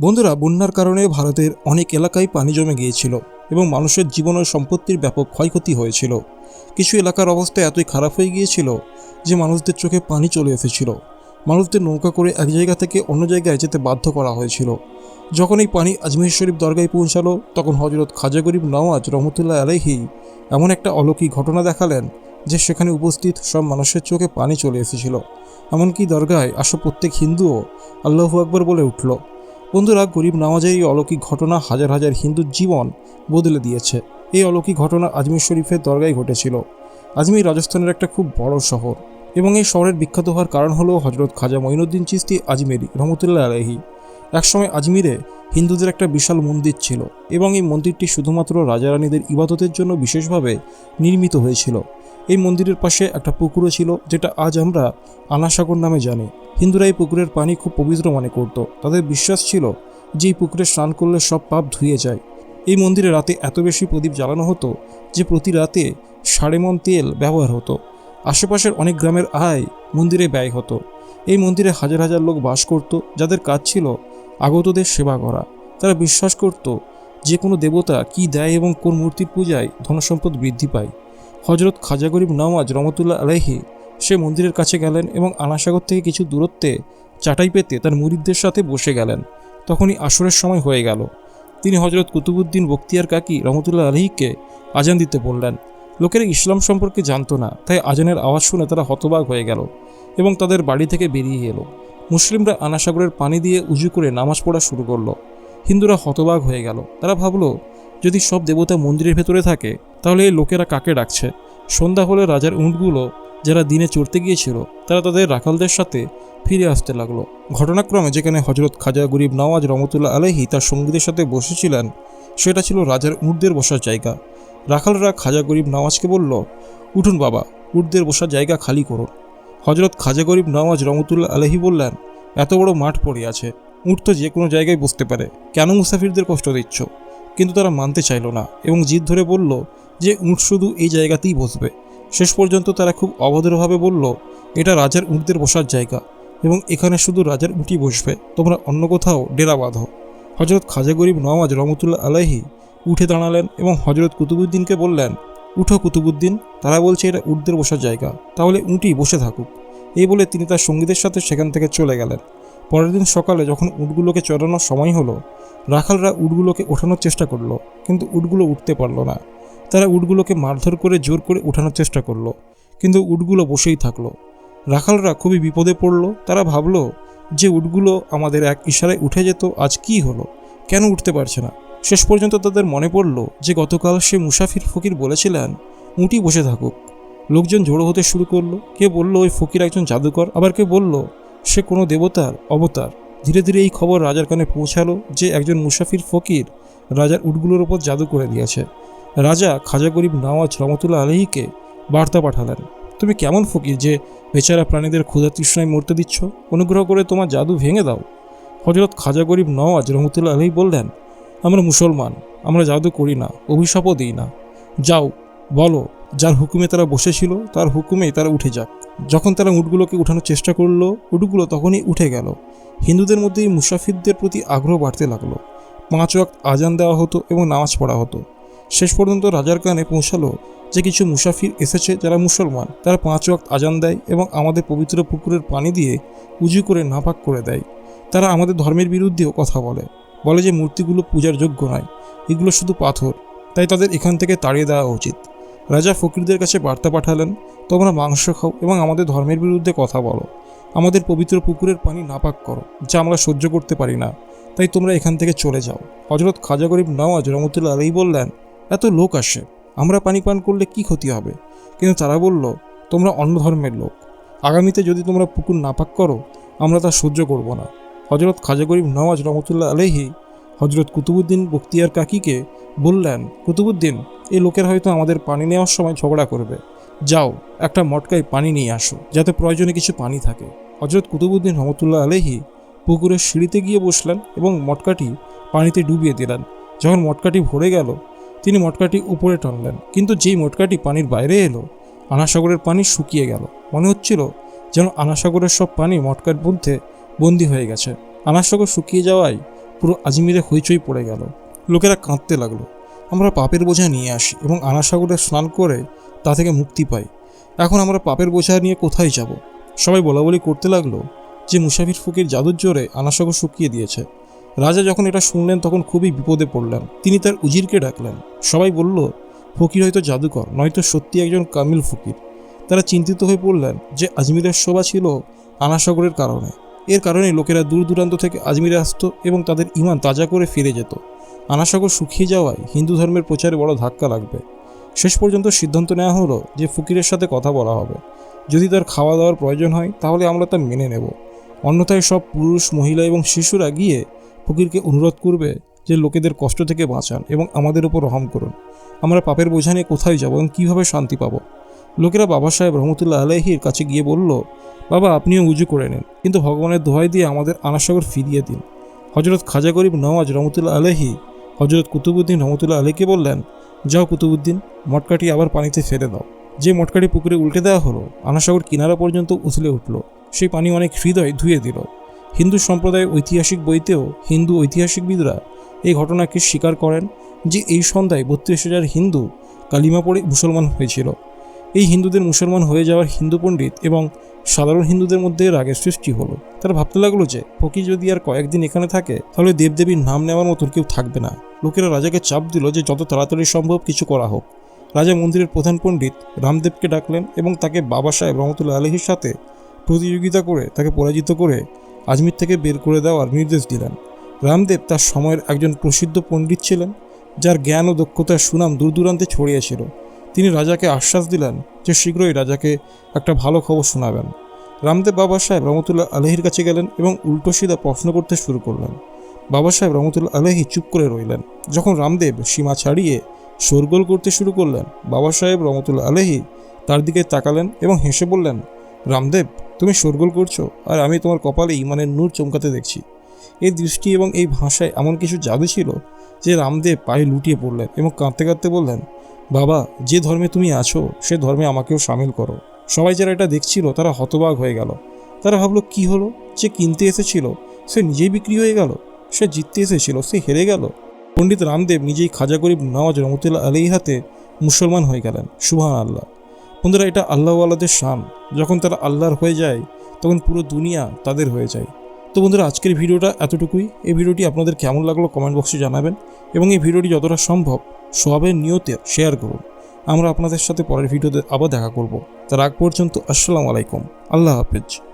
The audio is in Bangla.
বন্ধুরা, বন্যার কারণে ভারতের অনেক এলাকায় পানি জমে গিয়েছিল এবং মানুষের জীবন ও সম্পত্তির ব্যাপক ক্ষয়ক্ষতি হয়েছিল। কিছু এলাকার অবস্থা এতই খারাপ হয়ে গিয়েছিল যে মানুষদের চোখে পানি চলে এসেছিল। মানুষদের নৌকা করে এক জায়গা থেকে অন্য জায়গায় যেতে বাধ্য করা হয়েছিল। যখন এই পানি আজমির শরীফ দরগায় পৌঁছালো, তখন হজরত খাজা গরিব নওয়াজ রহমতুল্লাহ আলাইহি এমন একটা অলৌকিক ঘটনা দেখালেন যে সেখানে উপস্থিত সব মানুষের চোখে পানি চলে এসেছিল। এমনকি দরগায় আসা প্রত্যেক হিন্দুও আল্লাহু আকবর বলে উঠল। বন্ধুরা, গরিব নামাজের এই অলৌকিক ঘটনা হাজার হাজার হিন্দুর জীবন বদলে দিয়েছে। এই অলৌকিক ঘটনা আজমির শরীফের দরগায় ঘটেছিল। আজমির রাজস্থানের একটা খুব বড় শহর এবং এই শহরের বিখ্যাত হওয়ার কারণ হলো হজরত খাজা মঈনুদ্দিন চিস্তি আজমেরি রহমতুল্লাহ আলহি একসময় আজমিরে হিন্দুদের একটা বিশাল মন্দির ছিল এবং এই মন্দিরটি শুধুমাত্র রাজারানীদের ইবাদতের জন্য বিশেষভাবে নির্মিত হয়েছিল। এই মন্দিরের পাশে একটা পুকুরও ছিল, যেটা আজ আমরা আনাসাগর নামে জানি। হিন্দুরা এই পুকুরের পানি খুব পবিত্র মনে করত। তাদের বিশ্বাস ছিল যে এই পুকুরে স্নান করলে সব পাপ ধুয়ে যায়। এই মন্দিরে রাতে এত বেশি প্রদীপ জ্বালানো হতো যে প্রতি রাতে সাড়ে মন তেল ব্যবহার হতো। আশেপাশের অনেক গ্রামের আয় মন্দিরে ব্যয় হতো। এই মন্দিরে হাজার হাজার লোক বাস করত, যাদের কাজ ছিল আগতদের সেবা করা। তারা বিশ্বাস করত যে কোনো দেবতা কি দেয় এবং কোন মূর্তির পূজায় ধনসম্পদ বৃদ্ধি পায়। হজরত খাজা গরিব নওয়াজ রহমতুল্লাহ আলাইহি সে মন্দিরের কাছে গেলেন এবং আনাসাগর থেকে কিছু দূরত্বে চাটাই পেতে তার মুরিদদের সাথে বসে গেলেন। তখনই আসরের সময় হয়ে গেল। তিনি হজরত কুতুবুদ্দিন বক্তিয়ার কাকি রহমতুল্লাহ আলহীকে আজান দিতে বললেন, লোকেরা ইসলাম সম্পর্কে জানতো না, তাই আজানের আওয়াজ শুনে তারা হতবাক হয়ে গেল এবং তাদের বাড়ি থেকে বেরিয়ে এলো। মুসলিমরা আনাসাগরের পানি দিয়ে উজু করে নামাজ পড়া শুরু করল। হিন্দুরা হতবাক হয়ে গেল। তারা ভাবলো যদি সব দেবতা মন্দিরের ভেতরে থাকে, তাহলে এই লোকেরা কাকে ডাকছে? সন্ধ্যা হলে রাজার উঁটগুলো যারা দিনে চড়তে গিয়েছিল, তারা তাদের রাখালদের সাথে ফিরে আসতে লাগল। ঘটনাক্রমে যেখানে হজরত খাজা গরিব নওয়াজ রহমতুল্লাহ আলহী তার সঙ্গীদের সাথে বসেছিলেন, সেটা ছিল রাজার উঁটদের বসার জায়গা। রাখালরা খাজা গরিব নওয়াজকে বলল, উঠুন বাবা, উটদের বসার জায়গা খালি করুন। হজরত খাজা গরিব নওয়াজ রহমতুল্লাহ আলহী বললেন, এত বড় মাঠ পড়ে আছে উঠ তো যে কোনো জায়গায় বসতে পারে। কেন মুসাফিরদের কষ্ট দিচ্ছ? কিন্তু তারা মানতে চাইল না এবং জিদ ধরে বলল যে উট শুধু এই জায়গাতেই বসবে। শেষ পর্যন্ত তারা খুব অভদ্রভাবে বলল, এটা রাজার উঁটদের বসার জায়গা এবং এখানে শুধু রাজার উঁটি বসবে। তোমরা অন্য কোথাও ডেরা বাঁধো। হজরত খাজা গরিব নওয়াজ রহমতুল্লাহ আলাহি উঠে দাঁড়ালেন এবং হজরত কুতুবুদ্দিনকে বললেন, উঠো কুতুবুদ্দিন, তারা বলছে এটা উটদের বসার জায়গা, তাহলে উঁটি বসে থাকুক। এই বলে তিনি তার সঙ্গীদের সাথে সেখান থেকে চলে গেলেন। পরের দিন সকালে যখন উটগুলোকে চড়ানোর সময় হলো রাখালরা উটগুলোকে ওঠানোর চেষ্টা করল, কিন্তু উটগুলো উঠতে পারল না। তারা উটগুলোকে মারধর করে জোর করে ওঠানোর চেষ্টা করল, কিন্তু উটগুলো বসেই থাকল। রাখালরা খুবই বিপদে পড়ল। তারা ভাবলো, যে উটগুলো আমাদের এক ইশারায় উঠে যেত, আজ কি হলো? কেন উঠতে পারছে না? শেষ পর্যন্ত তাদের মনে পড়ল যে গতকাল সে মুসাফির ফকির বলেছিলেন উঁটি বসে থাকুক। লোকজন জড়ো হতে শুরু করল। কে বলল, ওই ফকির একজন জাদুকর। আবার কে বলল, সে কোনো দেবতার অবতার। ধীরে ধীরে এই খবর রাজার কানে পৌঁছালো যে একজন মুসাফির ফকির রাজার উটগুলোর ওপর জাদু করে দিয়েছে। রাজা খাজা গরিব নওয়াজ রহমতুল্লাহ আলহীকে বার্তা পাঠালেন, তুমি কেমন ফকির যে বেচারা প্রাণীদের ক্ষুধা তৃষ্ণায় মরতে দিচ্ছ? অনুগ্রহ করে তোমার জাদু ভেঙে দাও। হজরত খাজা গরিব নওয়াজ রহমতুল্লাহ আলহী বললেন, আমরা মুসলমান, আমরা জাদু করি না, অভিশাপও দিই না। যাও, বলো, যার হুকুমে তারা বসেছিল, তার হুকুমেই তারা উঠে যাক। যখন তারা উটগুলোকে উঠানোর চেষ্টা করল, উটগুলো তখনই উঠে গেল। হিন্দুদের মধ্যে মুসাফিরদের প্রতি আগ্রহ বাড়তে লাগল। পাঁচ ওয়াক্ত আজান দেওয়া হতো এবং নামাজ পড়া হতো। শেষ পর্যন্ত রাজার কানে পৌঁছালো যে কিছু মুসাফির এসেছে যারা মুসলমান। তারা পাঁচ ওয়াক্ত আজান দেয় এবং আমাদের পবিত্র পুকুরের পানি দিয়ে উজু করে নাপাক করে দেয়। তারা আমাদের ধর্মের বিরুদ্ধেও কথা বলে। বলে যে মূর্তিগুলো পূজার যোগ্য নয়। এগুলো শুধু পাথর। তাই তাদের এখান থেকে তাড়িয়ে দেওয়া উচিত। রাজা ফকিরদের কাছে বার্তা পাঠালেন, তোমরা মাংস খাও এবং আমাদের ধর্মের বিরুদ্ধে কথা বলো। আমাদের পবিত্র পুকুরের পানি নাপাক করো, যা আমরা সহ্য করতে পারি না। তাই তোমরা এখান থেকে চলে যাও। হজরত খাজা গরিব নওয়াজ রহমতুল্লা আলী বললেন, এত লোক আসে, আমরা পানি পান করলে কি ক্ষতি হবে? কিন্তু তারা বলল, তোমরা অন্য ধর্মের লোক। আগামীতে যদি তোমরা পুকুর নাপাক করো, আমরা তা সহ্য করব না। হজরত খাজা গরিব নওয়াজ রহমতুল্লাহ আলহি হজরত কুতুবুদ্দিন বক্তিয়ার কাকিকে বললেন, কুতুবুদ্দিন এই লোকের হয়তো আমাদের পানি নেওয়ার সময় ঝগড়া করবে। যাও, একটা মটকায় পানি নিয়ে আসো, যাতে প্রয়োজনে কিছু পানি থাকে। হজরত কুতুবুদ্দিন রহমতুল্লাহ আলহি পুকুরের সিঁড়িতে গিয়ে বসলেন এবং মটকাটি পানিতে ডুবিয়ে দিলেন। যখন মটকাটি ভরে গেল, তিনি মটকাটি উপরে টানলেন, কিন্তু যেই মটকাটি পানির বাইরে এলো, আনাসাগরের পানি শুকিয়ে গেল। মনে হচ্ছিল যেন আনাসাগরের সব পানি মটকার মধ্যে বন্দি হয়ে গেছে। আনাসাগর শুকিয়ে যাওয়ায় পুরো আজমিরে হইচই পড়ে গেল। লোকেরা কাঁদতে লাগল। আমরা পাপের বোঝা নিয়ে আসি এবং আনাসাগরে স্নান করে তা থেকে মুক্তি পাই। এখন আমরা পাপের বোঝা নিয়ে কোথায় যাব? সবাই বলা বলি করতে লাগল যে মুসাফির ফকির জাদুর জোরে আনাসাগর শুকিয়ে দিয়েছে। রাজা যখন এটা শুনলেন, তখন খুবই বিপদে পড়লেন। তিনি তার উজিরকে ডাকলেন। সবাই বলল, ফকির হয়তো জাদুকর, নয়তো সত্যি একজন কামিল ফকির। তারা চিন্তিত হয়ে পড়লেন যে আজমিরের শোভা ছিল আনাসাগরের কারণে। এর কারণে লোকেরা দূর দূরান্ত থেকে আজমিরে আসতো এবং তাদের ইমান তাজা করে ফিরে যেত। আনাসাগর শুকিয়ে যাওয়ায় হিন্দু ধর্মের প্রচারে বড় ধাক্কা লাগবে। শেষ পর্যন্ত সিদ্ধান্ত নেওয়া হলো যে ফকিরের সাথে কথা বলা হবে। যদি তার খাওয়া দাওয়ার প্রয়োজন হয়, তাহলে আমরা তা মেনে নেব। অন্যথায় সব পুরুষ, মহিলা এবং শিশুরা গিয়ে ফকিরকে অনুরোধ করবে যে লোকেদের কষ্ট থেকে বাঁচান এবং আমাদের উপর রহম করুন। আমরা পাপের বোঝা নিয়ে কোথায় যাব এবং কীভাবে শান্তি পাবো? লোকেরা বাবা সাহেব রহমতুল্লাহ আলহির কাছে গিয়ে বলল, বাবা, আপনিও উজু করে নেন। কিন্তু ভগবানের দোহাই দিয়ে আমাদের আনাসাগর ফিরিয়ে দিন। হজরত খাজা গরিব নওয়াজ রহমতুল্লাহ আলহি হজরত কুতুবুদ্দিন রহমতুল্লাহ আলীকে বললেন, যাও কুতুবুদ্দিন মটকাটি আবার পানিতে ফেলে দাও। যে মটকাটি পুকুরে উল্টে দেওয়া হলো, আনাসাগর কিনারা পর্যন্ত উথলে উঠল। সেই পানি অনেক হৃদয় ধুয়ে দিল। হিন্দু সম্প্রদায়ের ঐতিহাসিক বইতেও হিন্দু ঐতিহাসিকবিদরা এই ঘটনাকে স্বীকার করেন যে এই সন্ধ্যায় বত্রিশ হাজার হিন্দু কালিমা পড়ে মুসলমান হয়েছিল। এই হিন্দুদের মুসলমান হয়ে যাওয়ার হিন্দু পণ্ডিত এবং সাধারণ হিন্দুদের মধ্যে রাগের সৃষ্টি হলো। তারা ভাবতে লাগল যে ফকির যদি আর কয়েকদিন এখানে থাকে, তাহলে দেবদেবীর নাম নেওয়ার মতন কেউ থাকবে না। লোকেরা রাজাকে চাপ দিল যে যত তাড়াতাড়ি সম্ভব কিছু করা হোক। রাজা মন্দিরের প্রধান পণ্ডিত রামদেবকে ডাকলেন এবং তাকে বাবা সাহেব রহমতুল্লাহ আলহির সাথে প্রতিযোগিতা করে তাকে পরাজিত করে আজমির থেকে বের করে দেওয়ার নির্দেশ দিলেন। রামদেব তার সময়ের একজন প্রসিদ্ধ পণ্ডিত ছিলেন, যার জ্ঞান ও দক্ষতার সুনাম দূর দূরান্তে ছড়িয়েছিল তিনি রাজাকে আশ্বাস দিলেন যে শীঘ্রই রাজাকে একটা ভালো খবর শোনাবেন। রামদেব বাবা সাহেব রহমতুল্লাহ আলহির কাছে গেলেন এবং উল্টো সিধা প্রশ্ন করতে শুরু করলেন। বাবা সাহেব রহমতুল্লাহ আলহি চুপ করে রইলেন। যখন রামদেব সীমা ছাড়িয়ে শোরগোল করতে শুরু করলেন, বাবা সাহেব রহমতুল্লাহ আলহি তার দিকে তাকালেন এবং হেসে বললেন, রামদেব, তুমি শোরগোল করছ আর আমি তোমার কপালে ইমানের নূর চমকাতে দেখছি। এই দৃষ্টি এবং এই ভাষায় এমন কিছু জাদু ছিল যে রামদেব পায়ে লুটিয়ে পড়লেন এবং কাঁদতে কাঁদতে বললেন, বাবা, যে ধর্মে তুমি আছো, সে ধর্মে আমাকেও সামিল করো। সবাই যারা এটা দেখছিল, তারা হতবাক হয়ে গেল। তারা ভাবলো, কি হলো? যে কিনতে এসেছিল, সে নিজেই বিক্রি হয়ে গেল? সে জিততে এসেছিল, সে হেরে গেল। পণ্ডিত রামদেব নিজেই খাজা গরিব নওয়াজ রহমতুল্লাহ আলী হাতে মুসলমান হয়ে গেলেন। সুহান আল্লাহ বন্ধুরা, এটা আল্লাহওয়ালাদের শান। যখন তারা আল্লাহর হয়ে যায়, তখন পুরো দুনিয়া তাদের হয়ে যায়। তো বন্ধুরা, আজকের ভিডিওটা এতটুকুই। এই ভিডিওটি আপনাদের কেমন লাগল কমেন্ট বক্সে জানাবেন এবং এই ভিডিওটি যতটা সম্ভব সবের নিয়তে শেয়ার করুন। আমরা আপনাদের সাথে পরের ভিডিওতে আবার দেখা করব। তার আগ পর্যন্ত আসসালামু আলাইকুম। আল্লাহ হাফেজ।